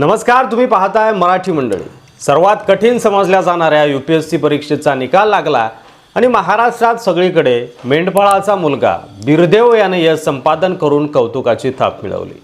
नमस्कार तुम्ही पाहताय मराठी मंडळी. सर्वात कठीण समजल्या जाणाऱ्या यू पी एस सी परीक्षेचा निकाल लागला आणि महाराष्ट्रात सगळीकडे मेंढपाळाचा मुलगा बिरदेव याने यश संपादन करून कौतुकाची थाप मिळवली.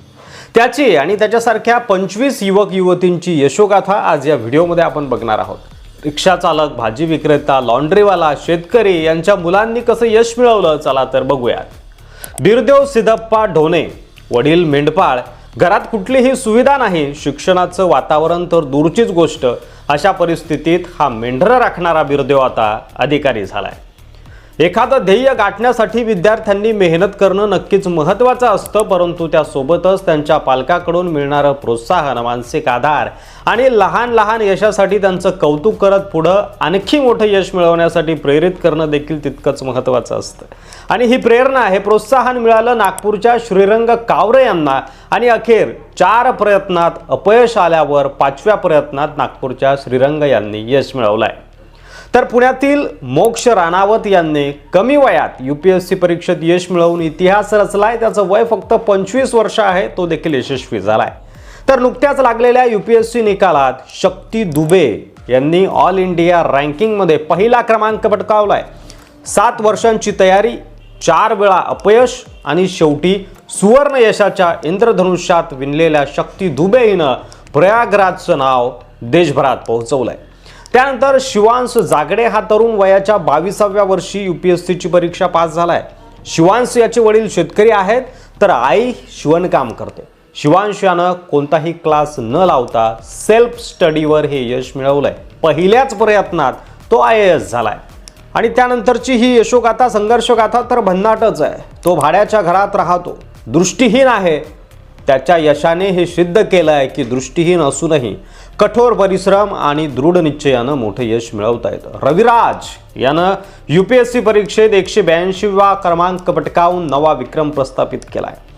त्याची आणि त्याच्यासारख्या पंचवीस युवक युवतींची यशोगाथा आज या व्हिडिओमध्ये आपण बघणार आहोत. रिक्षा चालक भाजी विक्रेता लॉन्ड्रीवाला शेतकरी यांच्या मुलांनी कसं यश मिळवलं चला तर बघूयात. बिरदेव सिद्धप्पा ढोणे वडील मेंढपाळ घरात कुठलीही सुविधा नाही शिक्षणाचं वातावरण तर दूरचीच गोष्ट. अशा परिस्थितीत हा मेंढरं राखणारा बिरदेव आता अधिकारी झालाय. एखादं ध्येय गाठण्यासाठी विद्यार्थ्यांनी मेहनत करणं नक्कीच महत्त्वाचं असतं परंतु त्यासोबतच त्यांच्या पालकाकडून मिळणारं प्रोत्साहन मानसिक आधार आणि लहान लहान यशासाठी त्यांचं कौतुक करत पुढं आणखी मोठं यश मिळवण्यासाठी प्रेरित करणं देखील तितकंच महत्त्वाचं असतं. आणि ही प्रेरणा हे प्रोत्साहन मिळालं नागपूरच्या श्रीरंग कावरे यांना. आणि अखेर चार प्रयत्नात अपयश आल्यावर पाचव्या प्रयत्नात नागपूरच्या श्रीरंग यांनी यश मिळवलं आहे तर पुण्यातील मोक्ष राणावत यांनी कमी वयात यू पी एस सी परीक्षेत यश मिळवून इतिहास रचलाय. त्याचं वय फक्त पंचवीस वर्ष आहे तो देखील यशस्वी झालाय. तर नुकत्याच लागलेल्या यू पी एस सी निकालात शक्ती दुबे यांनी ऑल इंडिया रँकिंगमध्ये पहिला क्रमांक पटकावलाय. सात वर्षांची तयारी चार वेळा अपयश आणि शेवटी सुवर्ण यशाच्या इंद्रधनुष्यात विणलेल्या शक्ती दुबे हिनं प्रयागराजचं नाव देशभरात पोहोचवलंय. त्यानंतर शिवांश जागडे हा तरुण वयाच्या बावीसाव्या वर्षी यू पी एस सीची परीक्षा पास झाला आहे शिवांश याचे वडील शेतकरी आहेत तर आई शिवणकाम करते. शिवांश यानं कोणताही क्लास न लावता सेल्फ स्टडीवर हे यश मिळवलंय. पहिल्याच प्रयत्नात तो आय ए एस झालाय. आणि त्यानंतरची ही यशोगाथा संघर्षगाथा तर भन्नाटच आहे. तो भाड्याच्या घरात राहतो. दृष्टीहीन आहे. त्याच्या यशाने हे सिद्ध केलं आहे की दृष्टीहीन असूनही कठोर परिश्रम आणि दृढ निश्चयानं मोठं यश मिळवता येतं. रविराज यानं यू पी एस सी परीक्षेत एकशे ब्याऐंशीवा क्रमांक पटकावून नवा विक्रम प्रस्थापित केला आहे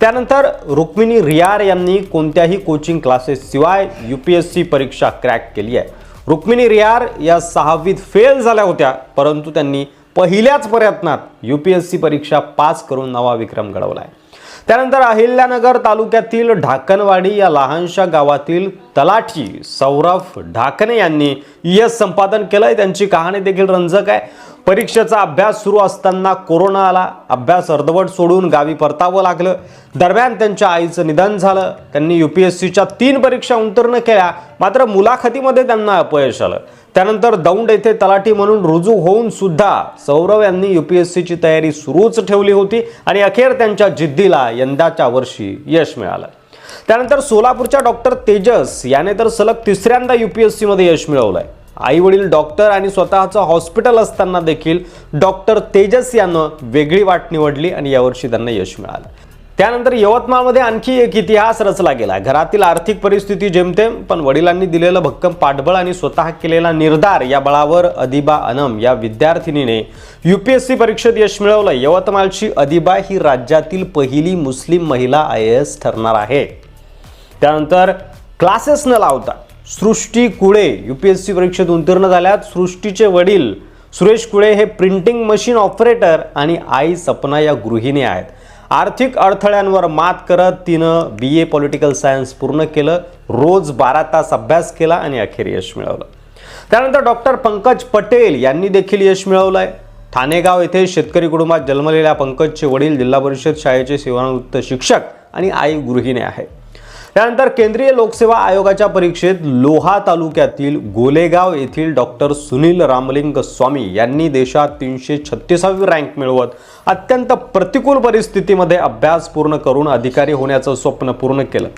त्यानंतर रुक्मिणी रियार यांनी कोणत्याही कोचिंग क्लासेसशिवाय यू पी एस सी परीक्षा क्रॅक केली आहे. रुक्मिणी रियार या सहावीत फेल झाल्या होत्या परंतु त्यांनी पहिल्याच प्रयत्नात यू पी एस सी परीक्षा पास करून नवा विक्रम घडवला आहे त्यानंतर अहिल्यानगर तालुक्यातील ढाकणवाडी या लहानशा गावातील तलाठी सौरभ ढाकणे यांनी यश संपादन केलंय. त्यांची कहाणी देखील रंजक आहे. परीक्षेचा अभ्यास सुरू असताना कोरोना आला अभ्यास अर्धवट सोडून गावी परतावं लागलं. दरम्यान त्यांच्या आईचं निधन झालं. त्यांनी यू पी एस सीच्या तीन परीक्षा उत्तीर्ण केल्या. मात्र मुलाखतीमध्ये त्यांना अपयश आलं. त्यानंतर दौंड येथे तलाठी म्हणून रुजू होऊन सुद्धा सौरव यांनी यू पी एस सीची तयारी सुरूच ठेवली होती आणि अखेर त्यांच्या जिद्दीला यंदाच्या वर्षी यश मिळालं. त्यानंतर सोलापूरच्या डॉक्टर तेजस याने तर सलग तिसऱ्यांदा यू पी एस सीमध्ये यश मिळवलंय. आई वडील डॉक्टर आणि स्वतःचं हॉस्पिटल असताना देखील डॉक्टर तेजस यानं वेगळी वाट निवडली आणि यावर्षी त्यांना यश मिळालं. त्यानंतर यवतमाळमध्ये आणखी एक इतिहास रचला गेला. घरातील आर्थिक परिस्थिती जेमतेम पण वडिलांनी दिलेलं भक्कम पाठबळ आणि स्वतः केलेला निर्धार या बळावर अदिबा अनम या विद्यार्थिनीने यूपीएससी परीक्षेत यश मिळवलं. यवतमाळची अदिबा ही राज्यातील पहिली मुस्लिम महिला आय ए एस ठरणार आहे. त्यानंतर क्लासेस न लावता सृष्टी कुळे यूपीएससी परीक्षेत उत्तीर्ण झाल्यात. सृष्टीचे वडील सुरेश कुळे हे प्रिंटिंग मशीन ऑपरेटर आणि आई सपना या गृहिणी आहेत. आर्थिक अडथळ्यांवर मात करत तिनं बी ए पॉलिटिकल सायन्स पूर्ण केलं रोज बारा तास अभ्यास केला आणि अखेर यश मिळवलं. त्यानंतर डॉक्टर पंकज पटेल यांनी देखील यश मिळवलंय. ठाणेगाव येथे शेतकरी कुटुंबात जन्मलेल्या पंकजचे वडील जिल्हा परिषद शाळेचे सेवानिवृत्त शिक्षक आणि आई गृहिणी आहे त्यानंतर केंद्रीय लोकसेवा आयोगाच्या परीक्षेत लोहा तालुक्यातील गोलेगाव येथील डॉक्टर सुनील रामलिंग स्वामी यांनी देशात तीनशे छत्तीसावी रँक मिळवत अत्यंत प्रतिकूल परिस्थितीमध्ये अभ्यास पूर्ण करून अधिकारी होण्याचं स्वप्न पूर्ण केलं.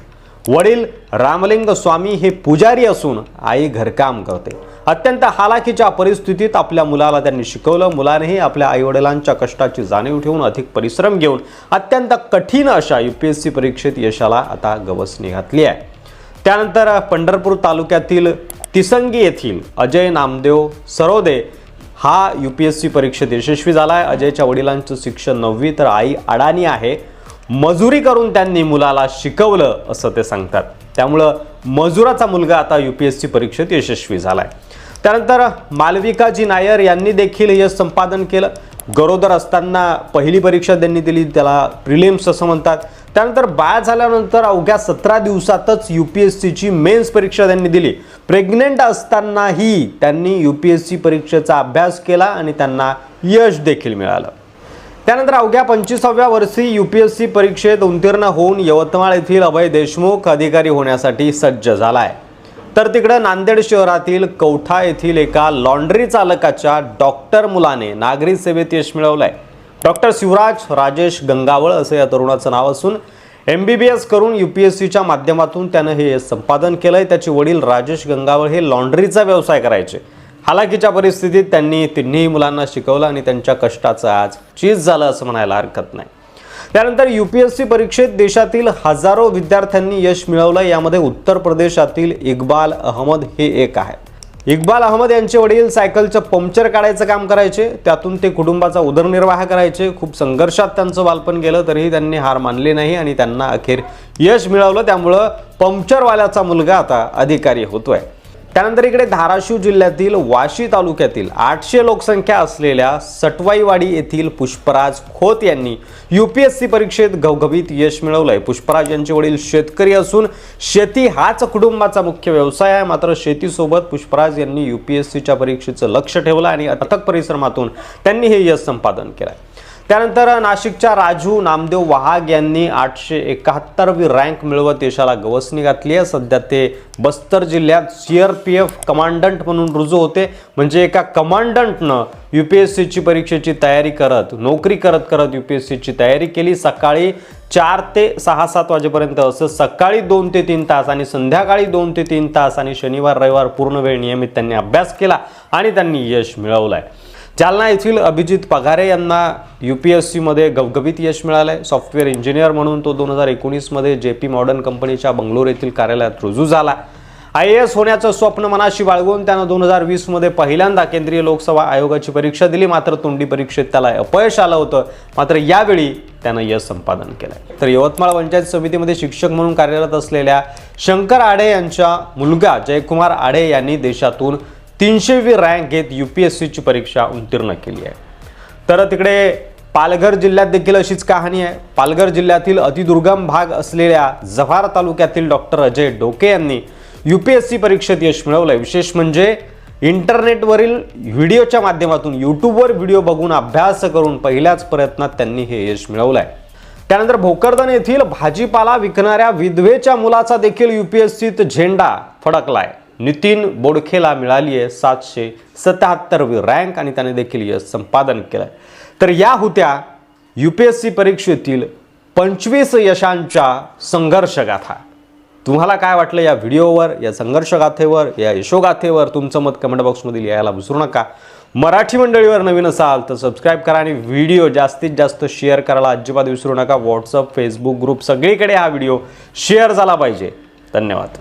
वडील रामलिंग स्वामी हे पुजारी असून आई घरकाम करते. अत्यंत हालाकीच्या परिस्थितीत आपल्या मुलाला त्यांनी शिकवलं. मुलानेही आपल्या आईवडिलांच्या कष्टाची जाणीव ठेवून अधिक परिश्रम घेऊन अत्यंत कठीण अशा यू पी एस सी परीक्षेत यशाला आता गवसणी घातली आहे. त्यानंतर पंढरपूर तालुक्यातील तिसंगी येथील अजय नामदेव सरोदे हा यू पी एस सी परीक्षेत यशस्वी झाला आहे. अजयच्या वडिलांचं शिक्षण नववी तर आई अडाणी आहे. मजुरी करून त्यांनी मुलाला शिकवलं असं ते सांगतात. त्यामुळं मजुराचा मुलगा आता यू पी एस सी परीक्षेत यशस्वी झाला आहे त्यानंतर मालविकाजी नायर यांनी देखील यश संपादन केलं. गरोदर असताना पहिली परीक्षा त्यांनी दिली त्याला प्रिलिम्स असं म्हणतात. त्यानंतर बाळ झाल्यानंतर अवघ्या सतरा दिवसातच यू पी एस सीची मेन्स परीक्षा त्यांनी दिली. प्रेग्नेंट असतानाही त्यांनी यू पी एस सी परीक्षेचा अभ्यास केला आणि त्यांना यश देखील मिळालं. त्यानंतर अवघ्या पंचवीसाव्या वर्षी यू पी एस सी परीक्षेत उत्तीर्ण होऊन यवतमाळ येथील अभय देशमुख अधिकारी होण्यासाठी सज्ज झाला आहे तर तिकडं नांदेड शहरातील कौठा येथील एका लॉन्ड्री चालकाच्या डॉक्टर मुलाने नागरी सेवेत यश मिळवलं आहे डॉक्टर शिवराज राजेश गंगावळ असं या तरुणाचं नाव असून एम बी बी एस करून यू पी एस सीच्या माध्यमातून त्यानं हे संपादन केलं आहे त्याचे वडील राजेश गंगावळ हे लॉन्ड्रीचा व्यवसाय करायचे. हालाकीच्या परिस्थितीत त्यांनी तिन्ही मुलांना शिकवलं आणि त्यांच्या कष्टाचं आज चीज झालं असं म्हणायला हरकत नाही. त्यानंतर यू पी एस सी परीक्षेत देशातील हजारो विद्यार्थ्यांनी यश मिळवलं यामध्ये उत्तर प्रदेशातील इक्बाल अहमद हे एक आहे इक्बाल अहमद यांचे वडील सायकलचं पंक्चर काढायचं काम करायचे. त्यातून ते कुटुंबाचा उदरनिर्वाह करायचे. खूप संघर्षात त्यांचं बालपण गेलं तरीही त्यांनी हार मानली नाही आणि त्यांना अखेर यश मिळवलं. त्यामुळं पंक्चरवाल्याचा मुलगा आता अधिकारी होतोय. त्यानंतर इकडे धाराशिव जिल्ह्यातील वाशी तालुक्यातील आठशे लोकसंख्या असलेल्या सटवाईवाडी येथील पुष्पराज खोत यांनी यू पी एस सी परीक्षेत घवघवीत यश मिळवलंय. पुष्पराज यांचे वडील शेतकरी असून शेती हाच कुटुंबाचा मुख्य व्यवसाय आहे. मात्र शेतीसोबत पुष्पराज यांनी यू पी एस सीच्या परीक्षेचं लक्ष ठेवलं आणि अथक परिश्रमातून त्यांनी हे यश संपादन केलंय. त्यानंतर नाशिकच्या राजू नामदेव वहाग यांनी आठशे एकाहत्तरवी रँक मिळवत यशाला गवसणी घातली आहे. सध्या ते बस्तर जिल्ह्यात C R P F commandant म्हणून रुजू होते. म्हणजे एका कमांडंटनं यू पी एस सीची परीक्षेची तयारी करत नोकरी करत करत यू पी एस सीची तयारी केली. सकाळी चार ते सहा सात वाजेपर्यंत असं सकाळी दोन ते तीन तास आणि संध्याकाळी दोन ते तीन तास आणि शनिवार रविवार पूर्ण वेळ नियमित त्यांनी अभ्यास केला आणि त्यांनी यश मिळवलं आहे जालना येथील अभिजित पगारे यांना यू पी एस सीमध्ये गवगवीत यश मिळालं आहे सॉफ्टवेअर इंजिनियर म्हणून तो दोन हजार एकोणीसमध्ये जे पी मॉडर्न कंपनीच्या बंगलोर येथील कार्यालयात रुजू झाला. आय ए एस होण्याचं स्वप्न मनाशी बाळगून त्यानं दोन हजार वीसमध्ये पहिल्यांदा केंद्रीय लोकसेवा आयोगाची परीक्षा दिली. मात्र तोंडी परीक्षेत त्याला अपयश आलं होतं. मात्र यावेळी त्यानं यश संपादन केलं तर यवतमाळ पंचायत समितीमध्ये शिक्षक म्हणून कार्यरत असलेल्या शंकर आडे यांच्या मुलगा जयकुमार आडे यांनी देशातून तीनशेवी रँक घेत यू पी एस सीची परीक्षा उत्तीर्ण केली आहे. तर तिकडे पालघर जिल्ह्यात देखील अशीच कहाणी आहे. पालघर जिल्ह्यातील अतिदुर्गम भाग असलेल्या जव्हार तालुक्यातील डॉक्टर अजय डोके यांनी यू पी एस सी परीक्षेत यश मिळवलंय. विशेष म्हणजे इंटरनेटवरील व्हिडिओच्या माध्यमातून यूट्यूबवर व्हिडिओ बघून अभ्यास करून पहिल्याच प्रयत्नात त्यांनी हे यश मिळवलं आहे त्यानंतर भोकरदन येथील भाजीपाला विकणाऱ्या विधवेच्या मुलाचा देखील यू पी एस सीत झेंडा फडकलाय. नितीन बोडखेला मिळाली आहे सातशे सत्याहत्तरवी रँक आणि त्याने देखील यश संपादन केलं तर या होत्या यू पी एस सी परीक्षेतील पंचवीस यशांच्या संघर्षगाथा. तुम्हाला काय वाटलं या व्हिडिओवर या संघर्षगाथेवर या यशोगाथेवर? तुमचं मत कमेंट बॉक्समध्ये लिहायला विसरू नका. मराठी मंडळीवर नवीन असाल तर सबस्क्राईब करा आणि व्हिडिओ जास्तीत जास्त शेअर करायला अजिबात विसरू नका. व्हॉट्सअप फेसबुक ग्रुप सगळीकडे हा व्हिडिओ शेअर झाला पाहिजे. धन्यवाद.